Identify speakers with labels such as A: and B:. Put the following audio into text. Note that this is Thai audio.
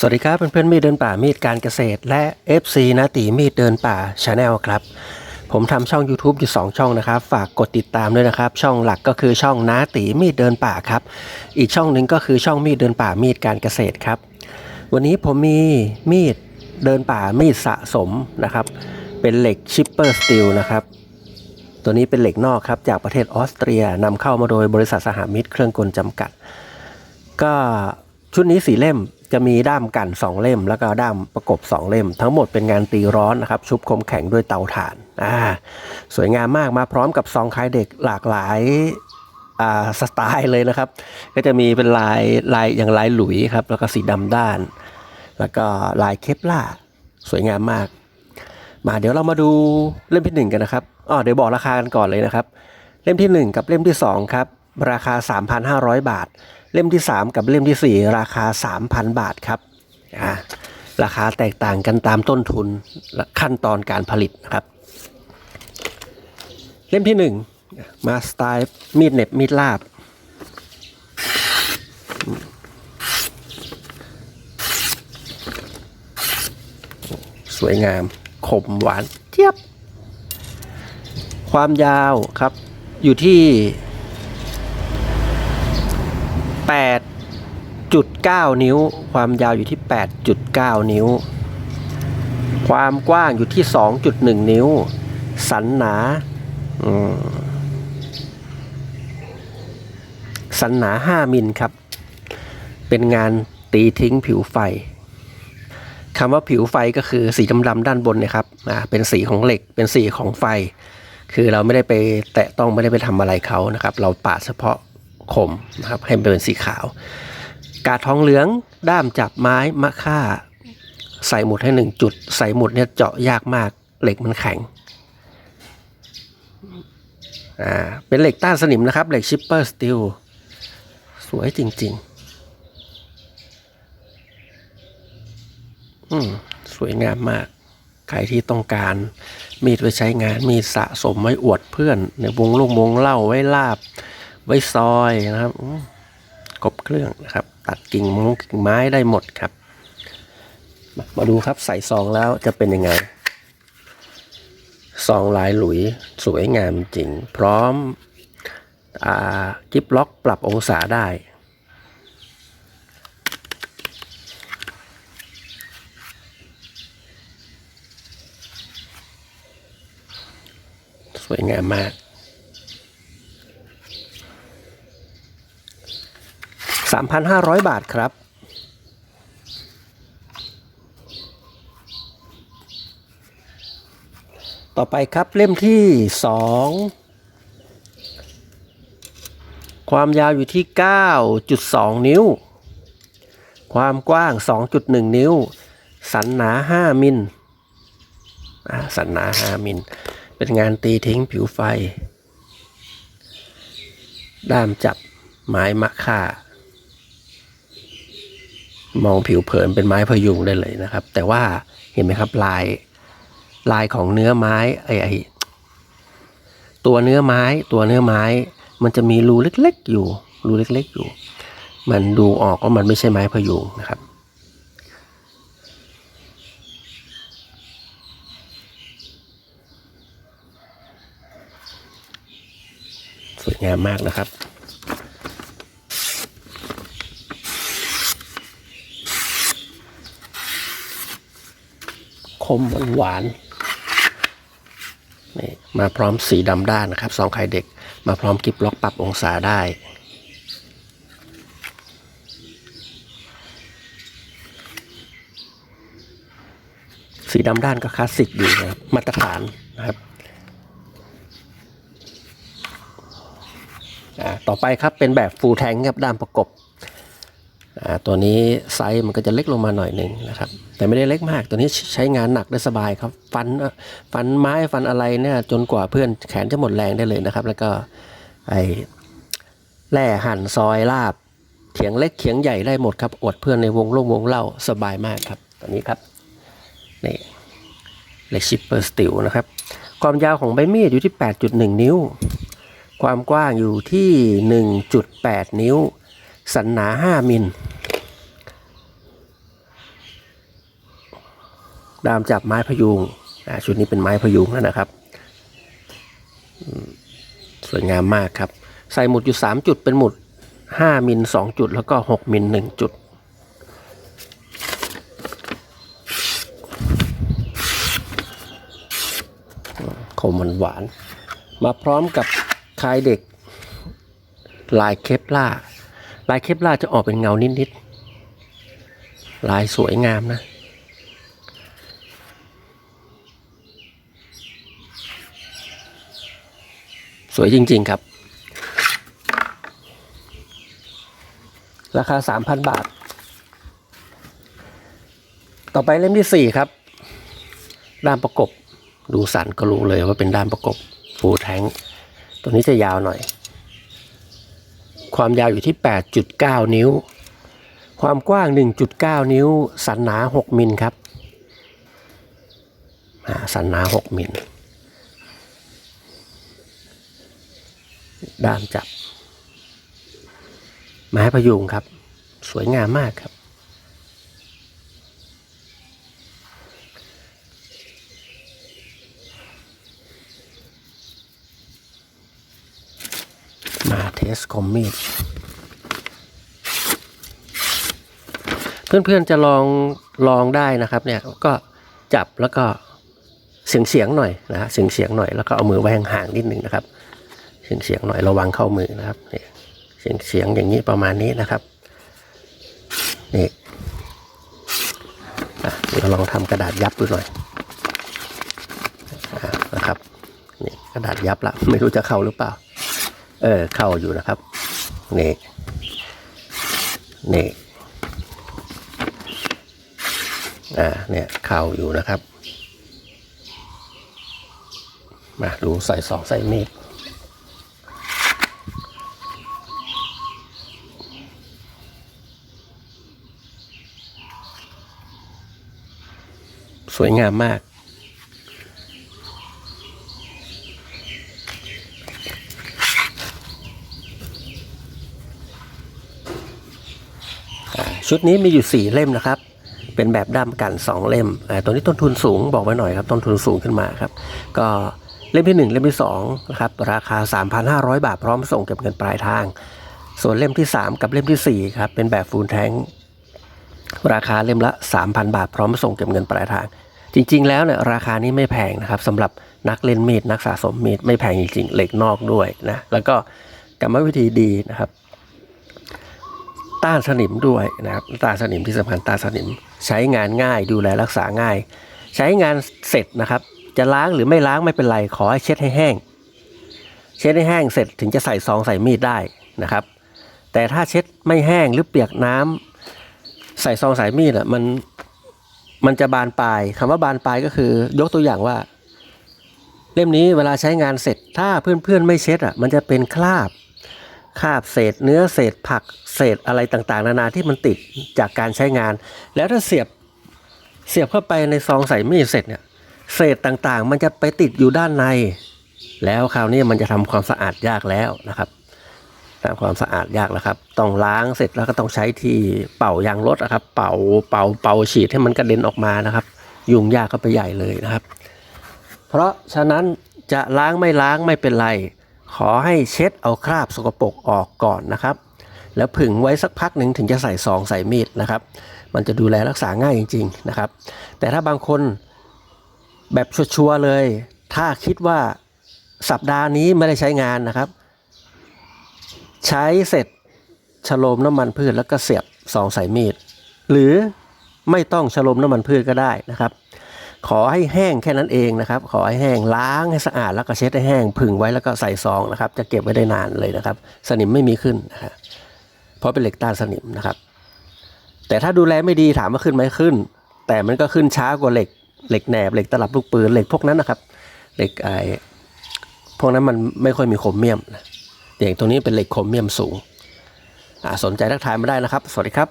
A: สวัสดีครับเพื่อนๆมีดเดินป่ามีดการเกษตร และ FC นาตีมีดเดินป่าชาแนลครับ ผมทำช่อง YouTube อยู่ 2 ช่องนะครับ ฝากกดติดตามด้วยนะครับ ช่องหลักก็คือช่องนาตีมีดเดินป่าครับ อีกช่องหนึ่งก็คือช่องมีดเดินป่ามีดการเกษตรครับ วันนี้ผมมีมีดเดินป่ามีดสะสมนะครับ เป็นเหล็กชิปเปอร์สตีลนะครับตัวนี้เป็นเหล็กนอกครับจากประเทศออสเตรียนำเข้ามาโดยบริษัทสหมิตรเครื่องกลจำกัด ก็ชุดนี้สีเล่ม จะมีด้ามกันสองเล่ม แล้วก็ด้ามประกบสองเล่ม ทั้งหมดเป็นงานตีร้อนนะครับ ชุบคมแข็งด้วยเตาถ่านอ่าสวยงามมากมาพร้อมกับซองคายเด็กหลากหลายอ่าสไตล์เลยนะครับ ก็จะมีเป็นลายลายอย่างลายหลุยครับ แล้วก็สีดำด้าน แล้วก็ลายเคปล่าสวยงามมาก มาเดี๋ยวเรามาดูเล่มที่หนึ่งกันนะครับอ๋อเดี๋ยวบอกราคากันก่อนเลยนะครับ เล่มที่หนึ่งกับเล่มที่สองครับ ราคา 3,500 บาท เล่มที่ 3 กับเล่มทีสี่ 4 ราคา 3,000 บาทครับอ่าราคาแตกต่างกันตามต้นทุนและขั้นตอนการผลิตนะครับ เล่มที่ 1 มาสไตล์มีดเน็บมีดลาบ สวยงามคมหวานเจี๊ยบ ความยาวครับอยู่ที่ 8.9 นิ้ว ความยาวอยู่ที่ 8.9 นิ้ว ความกว้างอยู่ที่ 2.1 นิ้ว สันหนาสันหนา 5 มิลครับ เป็นงานตีทิ้งผิวไฟคำว่าผิวไฟก็คือสีดำๆด้านบนเนะครับอ่าเป็นสีของเหล็ก เป็นสีของไฟ คือเราไม่ได้ไปแตะต้องไม่ได้ไปทำอะไรเขานะครับ เราปาดเฉพาะ คมนะครับให้มันเป็นสีขาว กาดทองเหลืองด้ามจับไม้มะค่า ใส่หมุดให้หนึ่งจุด ใส่หมุดเนี่ยเจาะยากมากเหล็กมันแข็งอ่าเป็นเหล็กต้านสนิมนะครับเหล็กชิปเปอร์สตีลสวยจริง ๆ อืมสวยงามมากใครที่ต้องการมีดไว้ใช้งานมีสะสมไว้อวดเพื่อนในวงลูกวงเล่าไว้ลาบ ไว้ซอยนะครับอืมครบเครื่องนะครับ ตัดกิ่งมงกิ่งไม้ได้หมดครับมามาดูครับใส่ซองแล้วจะเป็นยังไงซองลายหลุยสวยงามจริง พร้อมกิฟล็อกปรับองศาได้ สวยงามมาก 3,500 บาทครับ ต่อไปครับเล่มที่ 2 ความยาวอยู่ที่ 9.2 นิ้ว ความกว้าง 2.1 นิ้ว สันหนา 5 มิลอ่าสันหนา 5 มิล เป็นงานตีทิ้งผิวไฟ ด้ามจับไม้มะค่า มองผิวเผินเป็นไม้พยุงได้เลยนะครับ แต่ว่าเห็นไหมครับลายลายของเนื้อไม้ไอไอตัวเนื้อไม้ ตัวเนื้อไม้ มันจะมีรูเล็ก ๆ อยู่ รูเล็ก ๆ อยู่ มันดูออกว่ามันไม่ใช่ไม้พยุงนะครับ สวยงามมากนะครับ คมหวานนี่มาพร้อมสีดำด้านนะครับสองไข่เด็กมาพร้อมกิบล็อกปรับองศาได้สีดำด้านก็คลาสสิกดีนะครับมาตรฐานนะครับต่อไปครับเป็นแบบฟูลแทงครับด้ามประกบ ตัวนี้ไซส์มันก็จะเล็กลงมาหน่อยหนึ่งนะครับ แต่ไม่ได้เล็กมาก ตัวนี้ใช้งานหนักได้สบายครับ ฟันฟันไม้ฟันอะไรเนี่ยจนกว่าเพื่อนแขนจะหมดแรงได้เลยนะครับ แล้วก็ไอแล่หั่นซอยลาบเขียงเล็กเขียงใหญ่ได้หมดครับ อดเพื่อนในวงโล่งวงเล่าสบายมากครับ ตัวนี้ครับนี่เล็กชิปเปอร์สติลนะครับ ความยาวของใบมีดอยู่ที่ 8.1 นิ้ว ความกว้างอยู่ที่ 1.8 นิ้ว สันหนา 5 มิล ดามจับไม้พยุงชุดนี้เป็นไม้พยุงแล้วนะครับ สวยงามมากครับ ใส่หมุดอยู่สามจุดเป็นหมุดห้ามิลสองจุด แล้วก็หกมิลหนึ่งจุดคมหวาน มาพร้อมกับคายเด็กลายเคปล่า ลายเคปล่าจะออกเป็นเงานิดๆ ลายสวยงามนะสวยจริง ๆ ครับ ราคา 3,000 บาท ต่อไปเล่มที่ 4 ครับ ด้ามประกบ ดูสันก็รู้เลยว่าเป็นด้ามประกบฟูแทงตัวนี้จะยาวหน่อย ความยาวอยู่ที่ 8.9 นิ้ว ความกว้าง 1.9 นิ้ว สันหนา 6 มิลครับสันหนา 6 มิล ด้ามจับ ไม้พยุงครับ สวยงามมากครับ มาเท สคอมมีดเพื่อนๆจะลองลองได้นะครับเนี่ยก็จับแล้วก็เสียงเสียงหน่อยนะฮะเสียงเสียงหน่อยแล้วก็เอามือไว้ห่างๆนิดนึงนะครับ เสียงเสียงหน่อยระวังเข้ามือนะครับเนี่เสียงเสียงอย่างนี้ประมาณนี้นะครับนี่เดี๋ยวลองทำกระดาษยับดูหน่อยนะครับนี่กระดาษยับละไม่รู้จะเข้าหรือเปล่า เออเข้าอยู่นะครับนี่นี่อ่าเนี่ยเข้าอยู่นะครับ มาดูใส่สองใส่มีดสวยงามมาก ชุดนี้มีอยู่ 4 เล่มนะครับ เป็นแบบด้ามกัน 2 เล่มอ่ตัวนี้ต้นทุนสูงบอกไว้หน่อยครับ ต้นทุนสูงขึ้นมาครับ ก็เล่มที่ 1 เล่มที่2นะครับ ราคา 3,500 บาทพร้อมส่งเก็บเงินปลายทาง ส่วนเล่มที่ 3 กับเล่มทีสี่4ครับ เป็นแบบฟูลแทงราคาเล่มละ 3,000 บาทพร้อมส่งเก็บเงินปลายทาง จริง ๆ แล้วเนี่ยราคานี้ไม่แพงนะครับสำหรับนักเล่นมีดนักสะสมมีดไม่แพงจริงๆเหล็กนอกด้วยนะแล้วก็กรรมวิธีดีนะครับ ต้านสนิมด้วยนะครับต้านสนิมที่สำคัญต้านสนิม ใช้งานง่ายดูแลรักษาง่าย ใช้งานเสร็จนะครับ จะล้างหรือไม่ล้างไม่เป็นไร ขอให้เช็ดให้แห้ง เช็ดให้แห้งเสร็จถึงจะใส่ซองใส่มีดได้นะครับ แต่ถ้าเช็ดไม่แห้งหรือเปียกน้ำใส่ซองใส่มีดอะมันมันจะบานปลายคำว่าบานปลายก็คือ ยกตัวอย่างว่า เล่มนี้เวลาใช้งานเสร็จถ้าเพื่อนๆไม่เช็ดอะมันจะเป็นคราบ คราบเศษเนื้อเศษผักเศษอะไรต่างๆ นานาที่มันติดจากการใช้งาน แล้วถ้าเสียบเสียบเข้าไปในซองใส่มีดเสร็จเนี่ยเศษต่างๆ มันจะไปติดอยู่ด้านใน แล้วคราวนี้มันจะทำความสะอาดยากแล้วนะครับทำความสะอาดยากแล้วครับ ต้องล้างเสร็จแล้วก็ต้องใช้ที่เป่ายางรถนะครับ เป่าเป่าเป่าฉีดให้มันกระเด็นออกมานะครับ ยุ่งยากก็ไปใหญ่เลยนะครับ เพราะฉะนั้นจะล้างไม่ล้างไม่เป็นไร ขอให้เช็ดเอาคราบสกปรกออกก่อนนะครับ แล้วผึ่งไว้สักพักหนึ่งถึงจะใส่ซองใส่มีดนะครับ มันจะดูแลรักษาง่ายจริง ๆนะครับ แต่ถ้าบางคนแบบชัวร์ๆเลย ถ้าคิดว่าสัปดาห์นี้ไม่ได้ใช้งานนะครับ ใช้เสร็จฉโลมน้ำมันพืชแล้วก็เสียบซองใส่มีด หรือไม่ต้องฉโลมน้ำมันพืชก็ได้นะครับ ขอให้แห้งแค่นั้นเองนะครับ ขอให้แห้งล้างให้สะอาดแล้วก็เช็ดให้แห้งผึ่งไว้แล้วก็ใส่ซองนะครับ จะเก็บไว้ได้นานเลยนะครับ สนิมไม่มีขึ้นนะครับเพราะเป็นเหล็กต้านสนิมนะครับ แต่ถ้าดูแลไม่ดีถามว่าขึ้นไหมขึ้น แต่มันก็ขึ้นช้ากว่าเหล็กเหล็กแหนบเหล็กตลับลูกปืนเหล็กพวกนั้นนะครับ เหล็กไอ้พวกนั้นมันไม่ค่อยมีโครเมียมนะอย่างตัวนี้เป็นเหล็กโครเมียมสูงอ่าสนใจทักทายมาได้นะครับ สวัสดีครับ